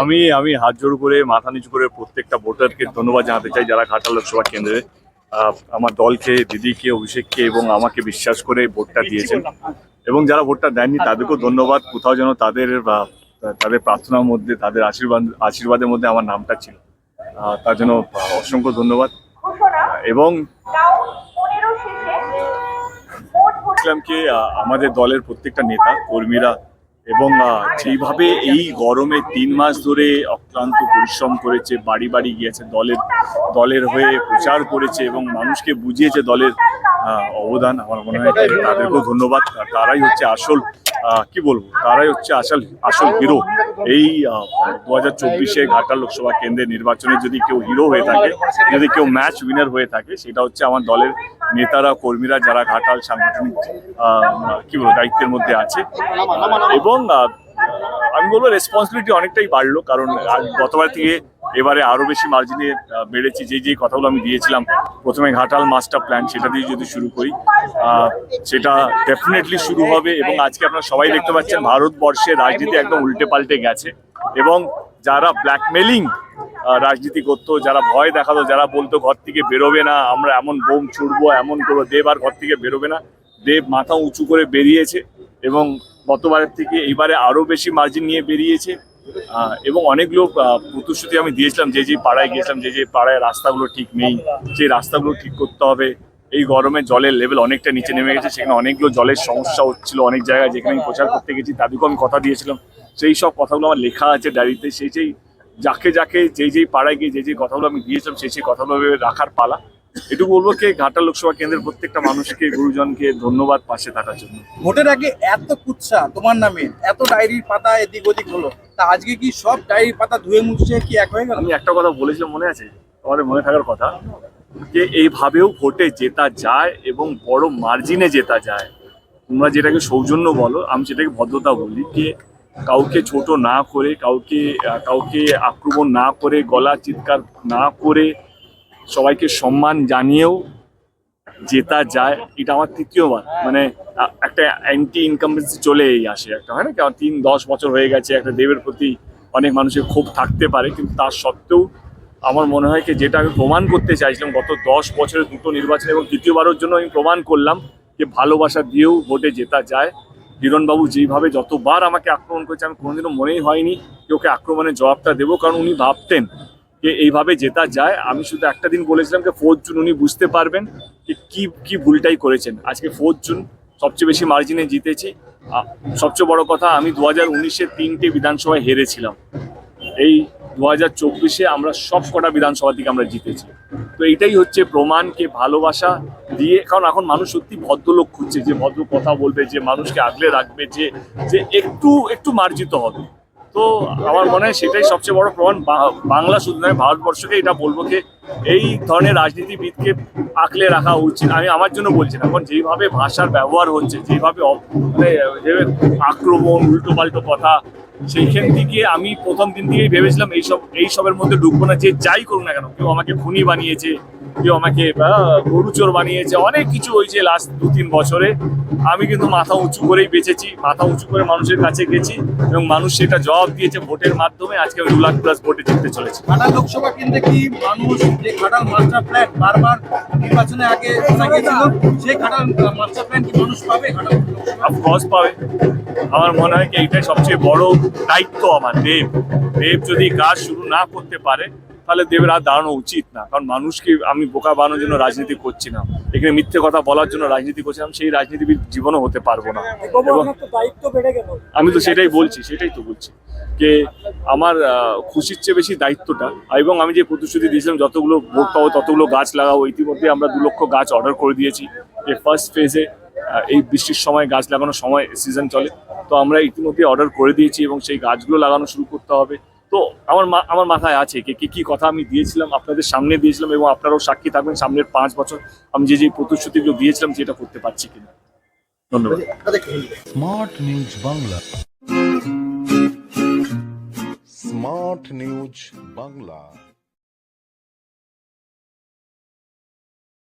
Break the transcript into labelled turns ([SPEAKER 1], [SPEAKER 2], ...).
[SPEAKER 1] আমি আমি হাত জোড় করে মাথা নিচু করে প্রত্যেকটা ভোটারকে ধন্যবাদ জানাতে চাই যারা ঘাটাল লোকসভা কেন্দ্রে আমার দলকে দিদিকে অভিষেককে এবং আমাকে বিশ্বাস করে ভোটটা দিয়েছেন। এবং যারা ভোটটা দেননি তাদেরকেও ধন্যবাদ। কোথাও যেন তাদের তাদের প্রার্থনার মধ্যে তাদের আশীর্বাদ আশীর্বাদের মধ্যে আমার নামটা ছিল। তার জন্য অসংখ্য ধন্যবাদ। এবং দেখলাম কি আমাদের দলের প্রত্যেকটা নেতা কর্মীরা এবং যেভাবে এই গরমে তিন মাস ধরে অক্লান্ত পরিশ্রম করেছে, বাড়ি বাড়ি গিয়েছে, দলের দলের হয়ে প্রচার করেছে এবং মানুষকে বুঝিয়েছে দলের অবদান, আমার মনে হয় তাদেরকেও ধন্যবাদ। তারাই হচ্ছে আসল কি বলব? তারাই হচ্ছে আসল আসল হিরো এই দু হাজার চব্বিশে ঘাটাল লোকসভা কেন্দ্রের নির্বাচনে যদি কেউ হিরো হয়ে থাকে, যদি কেউ ম্যাচ উইনার হয়ে থাকে, সেটা হচ্ছে আমার দলের নেতারা, কর্মীরা যারা ঘাটাল সাংগঠনিক কি বলব, দায়িত্বের মধ্যে আছে। এবং আমি বলব রেসপন্সিবিলিটি অনেকটাই বাড়লো, কারণ গতবার থেকে এবারে আরও বেশি মার্জিনে বেড়েছি। যে যে কথাগুলো আমি দিয়েছিলাম, প্রথমে ঘাটাল মাস্টার প্ল্যান সেটা দিয়ে যদি শুরু করি সেটা ডেফিনেটলি শুরু হবে এবং আজকে আপনারা সবাই দেখতে পাচ্ছেন, ভারতবর্ষে রাজনীতি একদম উল্টে পাল্টে গেছে এবং যারা ব্ল্যাকমেলিং রাজনীতি করতো, যারা ভয় দেখাতো, যারা বলতো, ঘর থেকে বেরোবে না, আমরা এমন বোম ছুড়বো, এমন করব। দেব আর ঘর থেকে বেরোবে না। দেব মাথা উঁচু করে বেরিয়েছে এবং গতবারের থেকে এইবারে আরও বেশি মার্জিন নিয়ে বেরিয়েছে। এবং অনেকগুলো প্রতিশ্রুতি আমি দিয়েছিলাম যে যে পাড়ায় গিয়েছিলাম, যে যে পাড়ায় রাস্তাগুলো ঠিক নেই সেই রাস্তাগুলো ঠিক করতে হবে। এই গরমে জলের লেভেল অনেকটা নিচে নেমে গেছে, সেখানে অনেকগুলো জলের সমস্যা হচ্ছিল অনেক জায়গায় যেখানে আমি প্রচার করতে গেছি, তাদেরকেও আমি কথা দিয়েছিলাম। সেই সব কথাগুলো আমার লেখা আছে ডায়েরিতে, সেই সেই যাকে যাকে যেই যেই পাড়ায় গিয়ে যে যে কথাগুলো আমি দিয়েছিলাম, সেই সেই কথাগুলো রাখার পালা। এটুকু বলব কি ঘাটা লোকসভা কেন্দ্রের প্রত্যেকটা মানুষকে গুরুজনকে ধন্যবাদ পাশে থাকার জন্য।
[SPEAKER 2] ভোটের আগে এত কুচ্ছা তোমার নামে এত ডায়েরির পাতা এদিক ওদিক হলো তা আজকে কি সব ডায়েরির পাতা ধুয়ে মুছে কি এক হয়ে গেল?
[SPEAKER 1] আমি একটা কথা বলেছিলাম মনে আছে? তোমাদের মনে থাকার কথা? যে এইভাবেও ভোটে জেতা যায় এবং বড় মার্জিনে জেতা যায়। তোমরা যেটাকে সৌজন্য বলো আমি সেটাকে ভদ্রতা বলি যে কাউকে ছোট না করে কাউকে কাউকে আক্রমণ না করে গলা চিৎকার না করে সবাইকে সম্মান জানিয়েও জেতা যায়। এটা আমার তৃতীয়বার। মানে একটা অ্যান্টি ইনকামবেন্সি চলেই আসে একটা, হয় না? কারণ তিন, দশ বছর হয়ে গেছে, একটা দেবের প্রতি অনেক মানুষের ক্ষোভ থাকতে পারে, কিন্তু তার সত্ত্বেও আমার মনে হয় কি, যেটা আমি প্রমাণ করতে চাইছিলাম, গত দশ বছরের দুটো নির্বাচন এবং তৃতীয়বারের জন্য আমি প্রমাণ করলাম যে ভালোবাসা দিয়েও ভোটে জেতা যায়। হিরণবাবু যেইভাবে যতবার আমাকে আক্রমণ করেছে, আমি কোনোদিনও মনেই হয়নি যে ওকে আক্রমণের জবাবটা দেবো, কারণ উনি ভাবতেন যে এইভাবে জেতা যায়, আমি শুধু একটা দিন বলেছিলাম যে ফোর্থ জুন উনি বুঝতে পারবেন যে কি কি ভুলটাই করেছেন। আজকে ফোর্থ জুন সবচেয়ে বেশি মার্জিনে জিতেছি। সবচেয়ে বড় কথা, আমি দু হাজার উনিশে তিনটে বিধানসভায় হেরেছিলাম। এই দু হাজার চব্বিশে আমরা সব কটা বিধানসভা থেকে আমরা জিতেছি। তো এইটাই হচ্ছে প্রমাণকে ভালোবাসা দিয়ে, কারণ এখন মানুষ সত্যি ভদ্রলোক খুঁজছে, যে ভদ্র কথা বলবে, যে মানুষকে আগলে রাখবে, যে যে একটু একটু মার্জিত হবে। তো আমার মনে হয় সেটাই সবচেয়ে বড় প্রমাণ। বাংলা শুধু নয়, ভারতবর্ষকে এটা বলব যে এই ধরনের রাজনীতিবিদকে আঁকলে রাখা উচিত। আমি আমার জন্য বলছি না এখন যেইভাবে ভাষার ব্যবহার হচ্ছে, যেইভাবে অপ- মানে যেভাবে আক্রমণ উল্টো পাল্টো কথা, সেইখান থেকে আমি প্রথম দিন থেকেই ভেবেছিলাম এইসব এইসবের মধ্যে ঢুকবো না, যে যাই করুক না কেন, কেউ আমাকে খুনি বানিয়েছে কেউ আমাকে আহ, গরুচোর বানিয়েছে অনেক কিছু হয়েছে লাস্ট দু তিন বছরে। আমি কিন্তু মাথা উঁচু করেই বেঁচেছি মাথা উঁচু করে মানুষের কাছে গেছি এবং মানুষ সেটা জবাব দিয়েছে ভোটের মাধ্যমে। আজকে আমি দু লাখ প্লাস ভোটে জিততে চলেছি।
[SPEAKER 2] ঘাটাল লোকসভা কেন্দ্রে কি মানুষ যে ঘাটাল মাস্টার প্ল্যান বারবার নির্বাচনে আগে গিয়েছিল সেই ঘাটাল মাস্টার প্ল্যান কি মানুষ পাবে ঘাটাল
[SPEAKER 1] অফকোর্স পাবে। আমার মনে হয় কি এইটাই সবচেয়ে বড় দায়িত্ব আমার দেব। দেব যদি কাজ শুরু না করতে পারে তাহলে দেবের আর দাঁড়ানো উচিত না। কারণ মানুষকে আমি বোকা বানানোর জন্য রাজনীতি করছি না। এখানে মিথ্যে কথা বলার জন্য রাজনীতি করছিলাম সেই রাজনীতিবিদ জীবনও হতে পারব না। এবং
[SPEAKER 3] দায়িত্ব
[SPEAKER 1] আমি তো সেটাই বলছি সেটাই তো বলছি যে আমার খুশির চেয়ে বেশি দায়িত্বটা এবং আমি যে প্রতিশ্রুতি দিয়েছিলাম যতগুলো ভোট পাবো ততগুলো গাছ লাগাবো ইতিমধ্যে আমরা দু লক্ষ গাছ অর্ডার করে দিয়েছি। যে ফার্স্ট ফেজে এই বৃষ্টির সময় গাছ লাগানোর সময় সিজন চলে। তো আমরা ইতিমধ্যে অর্ডার করে দিয়েছি এবং সেই গাছগুলো লাগানো শুরু করতে হবে। তো আমার মা- আমার মাথায় আছে কি কি কী কথা আমি দিয়েছিলাম আপনাদের সামনে দিয়েছিলাম এবং আপনারাও সাক্ষী থাকবেন সামনের পাঁচ বছর আমি যে যে প্রতিশ্রুতিগুলো দিয়েছিলাম সেটা করতে পারছি কিনা। ধন্যবাদ।
[SPEAKER 4] Smart news Bangla. Smart news Bangla.